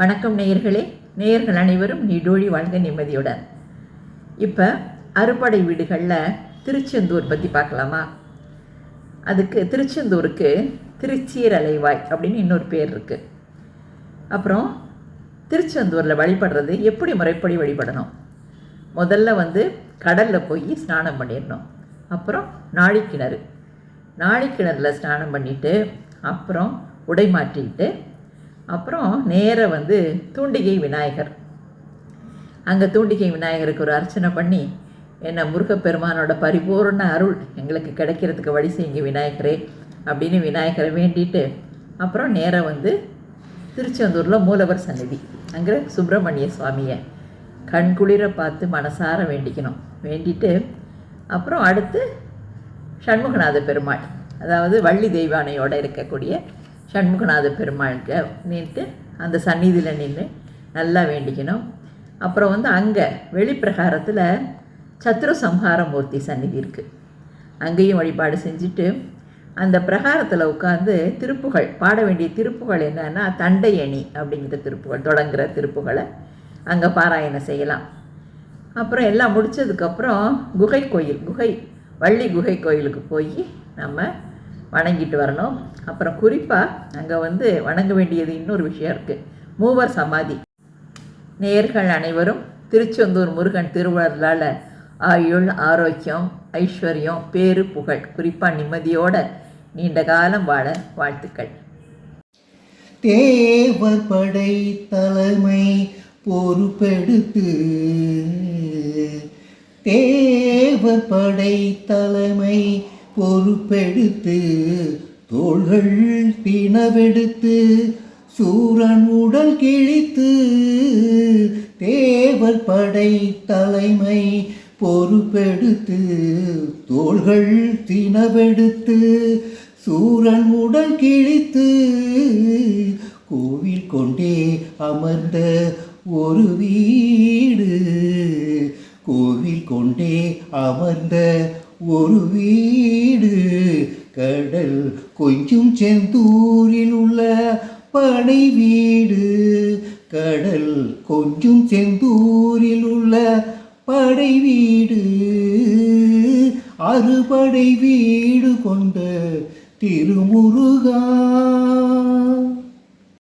வணக்கம் நேயர்களே. நேயர்கள் அனைவரும் நீடோழி வாழ்ந்த நிம்மதியுடன். இப்போ அறுபடை வீடுகளில் திருச்செந்தூர் பற்றி பார்க்கலாமா? அதுக்கு திருச்செந்தூருக்கு திருச்சீரலைவாய் அப்படின்னு இன்னொரு பேர் இருக்குது அப்புறம் திருச்செந்தூரில் வழிபடுறது எப்படி முறைப்படி வழிபடணும்? முதல்ல வந்து கடலில் போய் ஸ்நானம் பண்ணிடணும். அப்புறம் நாழிக்கிணறு. நாழிக்கிணறுல ஸ்நானம் பண்ணிவிட்டு அப்புறம் உடை மாற்றிக்கிட்டு அப்புறம் நேராக வந்து தூண்டிகை விநாயகர். அங்கே தூண்டிகை விநாயகருக்கு ஒரு அர்ச்சனை பண்ணி என்ன முருகப்பெருமானோட பரிபூர்ண அருள் எங்களுக்கு கிடைக்கிறதுக்கு வழி செய்யுங்க விநாயகரே அப்படின்னு விநாயகரை வேண்டிட்டு அப்புறம் நேராக வந்து திருச்செந்தூரில் மூலவர் சந்நிதி. அங்கே சுப்பிரமணிய சுவாமியை கண்குளிர பார்த்து மனசார வேண்டிக்கணும். வேண்டிட்டு அப்புறம் அடுத்து சண்முகநாத பெருமாள். அதாவது வள்ளி தெய்வானையோடு இருக்கக்கூடிய சண்முகநாத பெருமாளுக்கு நின்று அந்த சந்நிதியில் நின்று நல்லா வேண்டிக்கணும். அப்புறம் வந்து அங்கே வெளிப்பிரகாரத்தில் சத்ரு சம்ஹாரமூர்த்தி சந்நிதி இருக்குது அங்கேயும் வழிபாடு செஞ்சுட்டு அந்த பிரகாரத்தில் உட்காந்து திருப்புகள் பாட வேண்டிய திருப்புகள் என்னன்னா தண்டையணி அப்படிங்கிற திருப்புகள் தொடங்குகிற திருப்புகளை அங்கே பாராயணம் செய்யலாம். அப்புறம் எல்லாம் முடித்ததுக்கப்புறம் குகை கோயில் குகை வள்ளி குகை கோயிலுக்கு போய் நம்ம வணங்கிட்டு வரணும். அப்புறம் குறிப்பாக அங்கே வந்து வணங்க வேண்டியது இன்னொரு விஷயம் இருக்குது மூவர் சமாதி. நேர்கள் அனைவரும் திருச்செந்தூர் முருகன் திருவிழாவில் ஆயுள் ஆரோக்கியம் ஐஸ்வர்யம் பேரு புகழ் குறிப்பாக நிம்மதியோட நீண்ட காலம் வாழ வாழ்த்துக்கள். தேவர் படை தலைமை பொறுப்பெடுத்து தேவர் படை தலைமை பொறுப்பெடுத்து தோள்கள் பிணவெடுத்து சூரன் உடல் கிழித்து தேவர் படை தலைமை பொறுப்பெடுத்து தோள்கள் தினவெடுத்து சூரன் உடல் கிழித்து கோவில் கொண்டே அமர்ந்த ஒரு வீடு கோவில் கொண்டே அமர்ந்த ஒரு வீடு கடல் கொஞ்சம் செந்தூரில் உள்ள படை வீடு கடல் கொஞ்சம் செந்தூரில் உள்ள படை வீடு. அறுபடை வீடு கொண்ட திருமுருகா.